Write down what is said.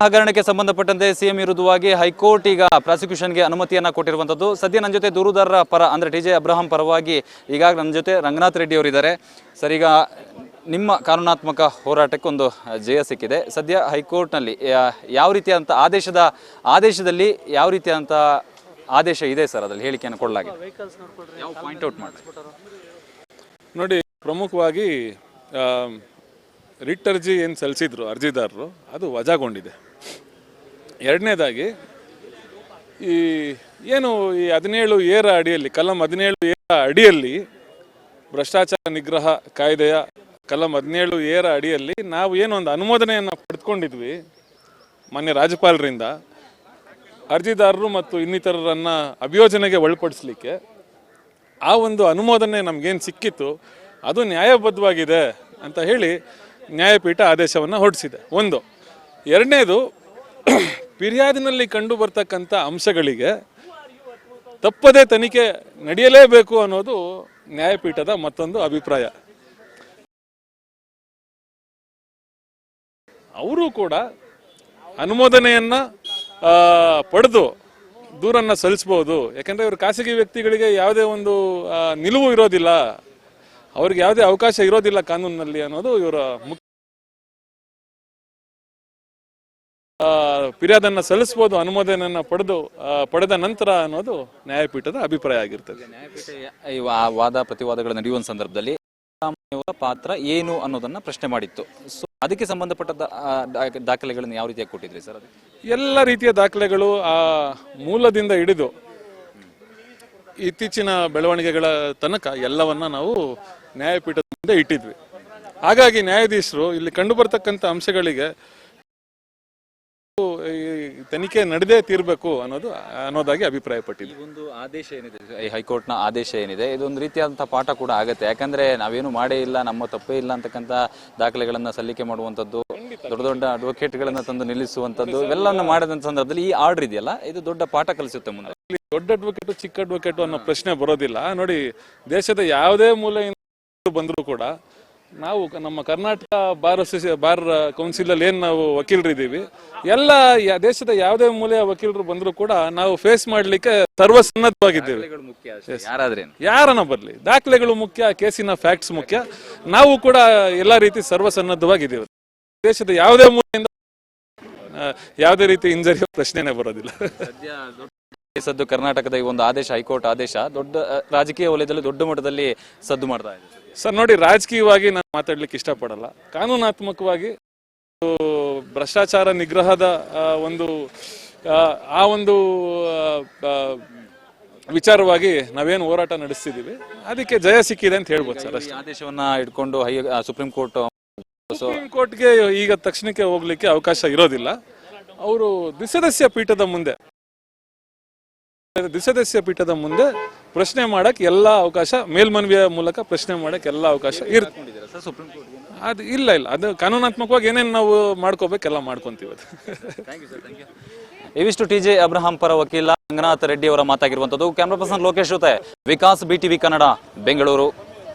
ಹಗರಣಕ್ಕೆ ಸಂಬಂಧಪಟ್ಟಂತೆ ಸಿಎಂ ವಿರುದ್ಧವಾಗಿ ಹೈಕೋರ್ಟ್ ಈಗ ಪ್ರಾಸಿಕ್ಯೂಷನ್ಗೆ ಅನುಮತಿಯನ್ನ ಕೊಟ್ಟಿರುವಂತದ್ದು ಸದ್ಯ ನನ್ನ ಜೊತೆ ದೂರುದಾರರ ಪರ ಅಂದ್ರೆ ಟಿ ಜೆ ಅಬ್ರಹಾಂ ಪರವಾಗಿ ಈಗಾಗಲೇ ನನ್ನ ಜೊತೆ ರಂಗನಾಥ್ ರೆಡ್ಡಿ ಅವರಿದ್ದಾರೆ. ಸರ್ ಈಗ ನಿಮ್ಮ ಕಾನೂನಾತ್ಮಕ ಹೋರಾಟಕ್ಕೆ ಒಂದು ಜಯ ಸಿಕ್ಕಿದೆ. ಸದ್ಯ ಹೈಕೋರ್ಟ್ನಲ್ಲಿ ಯಾ- ಯಾವ ರೀತಿಯಾದಂಥ ಆದೇಶದ ಆದೇಶದಲ್ಲಿ ಯಾವ ರೀತಿಯಾದಂಥ ಆದೇಶ ಇದೆ ಸರ್ ಅದರಲ್ಲಿ ಹೇಳಿಕೆಯನ್ನು ಕೊಡಲಾಗಿದೆ? ಯಾವ ಪಾಯಿಂಟ್ ಔಟ್ ಮಾಡಿ ನೋಡಿ ಪ್ರಮುಖವಾಗಿ ರಿಟ್ ಅರ್ಜಿ ಏನು ಸಲ್ಲಿಸಿದ್ರು ಅರ್ಜಿದಾರರು ಅದು ವಜಾಗೊಂಡಿದೆ. ಎರಡನೇದಾಗಿ, ಈ ಏನು ಈ ಹದಿನೇಳು ಏರ ಅಡಿಯಲ್ಲಿ, ಕಲಂ ಹದಿನೇಳು ಏರ ಅಡಿಯಲ್ಲಿ ಭ್ರಷ್ಟಾಚಾರ ನಿಗ್ರಹ ಕಾಯ್ದೆಯ ಕಲಂ ಹದಿನೇಳು ಏರ ಅಡಿಯಲ್ಲಿ ನಾವು ಏನು ಒಂದು ಅನುಮೋದನೆಯನ್ನು ಪಡೆದುಕೊಂಡಿದ್ವಿ ಮಾನ್ಯ ರಾಜ್ಯಪಾಲರಿಂದ, ಅರ್ಜಿದಾರರು ಮತ್ತು ಇನ್ನಿತರರನ್ನು ಅಭಿಯೋಜನೆಗೆ ಒಳಪಡಿಸಲಿಕ್ಕೆ, ಆ ಒಂದು ಅನುಮೋದನೆ ನಮಗೇನು ಸಿಕ್ಕಿತ್ತು, ಅದು ನ್ಯಾಯಬದ್ಧವಾಗಿದೆ ಅಂತ ಹೇಳಿ ನ್ಯಾಯಪೀಠ ಆದೇಶವನ್ನು ಹೊರಡಿಸಿದೆ. ಒಂದು. ಎರಡನೇದು ಫಿರ್ಯಾದಿನಲ್ಲಿ ಕಂಡು ಬರ್ತಕ್ಕಂಥ ಅಂಶಗಳಿಗೆ ತಪ್ಪದೇ ತನಿಖೆ ನಡೆಯಲೇಬೇಕು ಅನ್ನೋದು ನ್ಯಾಯಪೀಠದ ಮತ್ತೊಂದು ಅಭಿಪ್ರಾಯ. ಅವರು ಕೂಡ ಅನುಮೋದನೆಯನ್ನ ಪಡೆದು ದೂರನ್ನ ಸಲ್ಲಿಸಬಹುದು. ಯಾಕಂದ್ರೆ ಇವರು ಖಾಸಗಿ ವ್ಯಕ್ತಿಗಳಿಗೆ ಯಾವುದೇ ಒಂದು ನಿಲುವು ಇರೋದಿಲ್ಲ. ಅವ್ರಿಗೆ ಯಾವುದೇ ಅವಕಾಶ ಇರೋದಿಲ್ಲ ಕಾನೂನಿನಲ್ಲಿ ಅನ್ನೋದು ಇವರ ಮುಖ್ಯ ಫಿರ್ಯಾದನ್ನ ಸಲ್ಲಿಸಬಹುದು ಅನುಮೋದನೆಯನ್ನ ಪಡೆದು ಪಡೆದ ನಂತರ ಅನ್ನೋದು ನ್ಯಾಯಪೀಠದ ಅಭಿಪ್ರಾಯ ಆಗಿರ್ತದೆ. ನ್ಯಾಯಪೀಠ ಈ ವಾದ ಪ್ರತಿವಾದಗಳು ನಡೆಯುವ ಸಂದರ್ಭದಲ್ಲಿ ಪಾತ್ರ ಏನು ಅನ್ನೋದನ್ನ ಪ್ರಶ್ನೆ ಮಾಡಿತ್ತು. ಸೊ ಅದಕ್ಕೆ ಸಂಬಂಧಪಟ್ಟ ದಾಖಲೆಗಳನ್ನು ಯಾವ ರೀತಿಯಾಗಿ ಕೊಟ್ಟಿದ್ರಿ ಸರ್ ಎಲ್ಲ ರೀತಿಯ ದಾಖಲೆಗಳು ಆ ಮೂಲದಿಂದ ಹಿಡಿದು ಇತ್ತೀಚಿನ ಬೆಳವಣಿಗೆಗಳ ತನಕ ಎಲ್ಲವನ್ನ ನಾವು ನ್ಯಾಯಪೀಠದಿಂದ ಮುಂದೆ ಇಟ್ಟಿದ್ವಿ. ಹಾಗಾಗಿ ನ್ಯಾಯಾಧೀಶರು ಇಲ್ಲಿ ಕಂಡು ಬರ್ತಕ್ಕಂಥ ಅಂಶಗಳಿಗೆ ತನಿಖೆ ನಡೆದೇ ತೀರ್ಬೇಕು ಅನ್ನೋದು ಅನ್ನೋದಾಗಿ ಅಭಿಪ್ರಾಯ ಪಟ್ಟಿದ್ವಿ ಈ ಒಂದು ಆದೇಶ ಏನಿದೆ ಈ ಹೈಕೋರ್ಟ್ನ ಆದೇಶ ಏನಿದೆ ಇದೊಂದು ರೀತಿಯಾದಂತಹ ಪಾಠ ಕೂಡ ಆಗುತ್ತೆ. ಯಾಕಂದ್ರೆ ನಾವೇನು ಮಾಡೇ ಇಲ್ಲ ನಮ್ಮ ತಪ್ಪೇ ಇಲ್ಲ ಅಂತಕ್ಕಂಥ ದಾಖಲೆಗಳನ್ನ ಸಲ್ಲಿಕೆ ಮಾಡುವಂತದ್ದು ದೊಡ್ಡ ದೊಡ್ಡ ಅಡ್ವೊಕೇಟ್ಗಳನ್ನ ತಂದು ನಿಲ್ಲಿಸುವಂತದ್ದು ಇವೆಲ್ಲವನ್ನು ಮಾಡಿದಂತ ಸಂದರ್ಭದಲ್ಲಿ ಈ ಆರ್ಡರ್ ಇದೆಯಲ್ಲ ಇದು ದೊಡ್ಡ ಪಾಠ ಕಲಿಸುತ್ತೆ ಮುಂದೆ. ದೊಡ್ಡ ಅಡ್ವೊಕೇಟು ಚಿಕ್ಕ ಅಡ್ವೊಕೇಟು ಅನ್ನೋ ಪ್ರಶ್ನೆ ಬರೋದಿಲ್ಲ. ನೋಡಿ ದೇಶದ ಯಾವುದೇ ಮೂಲೆಯಿಂದ ಬಂದರೂ ಕೂಡ ನಾವು ನಮ್ಮ ಕರ್ನಾಟಕ ಬಾರ್ ಅಸೋಸಿಯೇ ಬಾರ್ ಕೌನ್ಸಿಲ್ ಅಲ್ಲಿ ಏನ್ ನಾವು ವಕೀಲರಿದ್ದೀವಿ. ಎಲ್ಲ ಯ- ದೇಶದ ಯಾವುದೇ ಮೂಲೆಯ ವಕೀಲರು ಬಂದರೂ ಕೂಡ ನಾವು ಫೇಸ್ ಮಾಡ್ಲಿಕ್ಕೆ ಸರ್ವಸನ್ನದ್ಧವಾಗಿದ್ದೇವೆ. ಮುಖ್ಯ ಯಾರಾದ್ರೇನು? ಯಾರನ್ನ ಬರಲಿ? ದಾಖಲೆಗಳು ಮುಖ್ಯ ಕೇಸಿನ ಫ್ಯಾಕ್ಟ್ಸ್ ಮುಖ್ಯ. ನಾವು ಕೂಡ ಎಲ್ಲ ರೀತಿ ಸರ್ವಸನ್ನದ್ಧವಾಗಿದ್ದೇವೆ. ದೇಶದ ಯಾವುದೇ ಮೂಲೆಯಿಂದ ಆ, ಯಾವುದೇ ರೀತಿ ಇಂಜರಿ ಪ್ರಶ್ನೆನೇ ಬರೋದಿಲ್ಲ. ಸದ್ಯ ದೊಡ್ಡ ಸದ್ದು ಕರ್ನಾಟಕದ ಈ ಒಂದು ಆದೇಶ ಹೈಕೋರ್ಟ್ ಆದೇಶ ದೊಡ್ಡ ರಾಜಕೀಯ ವಲಯದಲ್ಲಿ ದೊಡ್ಡ ಮಟ್ಟದಲ್ಲಿ ಸದ್ದು ಮಾಡ್ತಾ ಇದೆ. ಸರ್ ನೋಡಿ ರಾಜಕೀಯವಾಗಿ ನಾನು ಮಾತಾಡ್ಲಿಕ್ಕೆ ಇಷ್ಟಪಡಲ್ಲ. ಕಾನೂನಾತ್ಮಕವಾಗಿ ಭ್ರಷ್ಟಾಚಾರ ನಿಗ್ರಹದ ಒಂದು ಆ, ಒಂದು ವಿಚಾರವಾಗಿ ನಾವೇನು ಹೋರಾಟ ನಡೆಸ್ತಿದ್ದೀವಿ. ಅದಕ್ಕೆ ಜಯ ಸಿಕ್ಕಿದೆ ಅಂತ ಹೇಳ್ಬೋದು ಸರ್ ಅಷ್ಟೇ. ಆದೇಶವನ್ನ ಇಟ್ಕೊಂಡು ಹೈ ಸುಪ್ರೀಂ ಕೋರ್ಟ್ ಸುಪ್ರೀಂ ಕೋರ್ಟ್ಗೆ ಈಗ ತಕ್ಷಣಕ್ಕೆ ಹೋಗ್ಲಿಕ್ಕೆ ಅವಕಾಶ ಇರೋದಿಲ್ಲ. ಅವರು ದ್ವಿಸದಸ್ಯ ಪೀಠದ ಮುಂದೆ ದ್ವಿಸದಸ್ಯ ಪೀಠದ ಮುಂದೆ ಪ್ರಶ್ನೆ ಮಾಡಕ್ ಎಲ್ಲ ಅವಕಾಶ, ಮೇಲ್ಮನವಿಯ ಮೂಲಕ ಪ್ರಶ್ನೆ ಮಾಡಕ್ ಎಲ್ಲ ಅವಕಾಶ ಅದು ಇಲ್ಲ ಇಲ್ಲ. ಅದು ಕಾನೂನಾತ್ಮಕವಾಗಿ ಏನೇನು ನಾವು ಮಾಡ್ಕೋಬೇಕೆಲ್ಲ ಮಾಡ್ಕೊಂತೀವಿ ಅದು. ಇವಿಷ್ಟು ಟಿ ಜೆ ಅಬ್ರಹಾಂ ಪರ ವಕೀಲ ರಂಗನಾಥ್ ರೆಡ್ಡಿ ಅವರ ಮಾತಾಗಿರುವಂತದ್ದು ಕ್ಯಾಮ್ರಾ ಪರ್ಸನ್ ಲೋಕೇಶ್ ಜೊತೆ ವಿಕಾಸ್ ಬಿ ಟಿವಿ ಕನ್ನಡ, ಬೆಂಗಳೂರು.